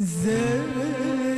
Zeynep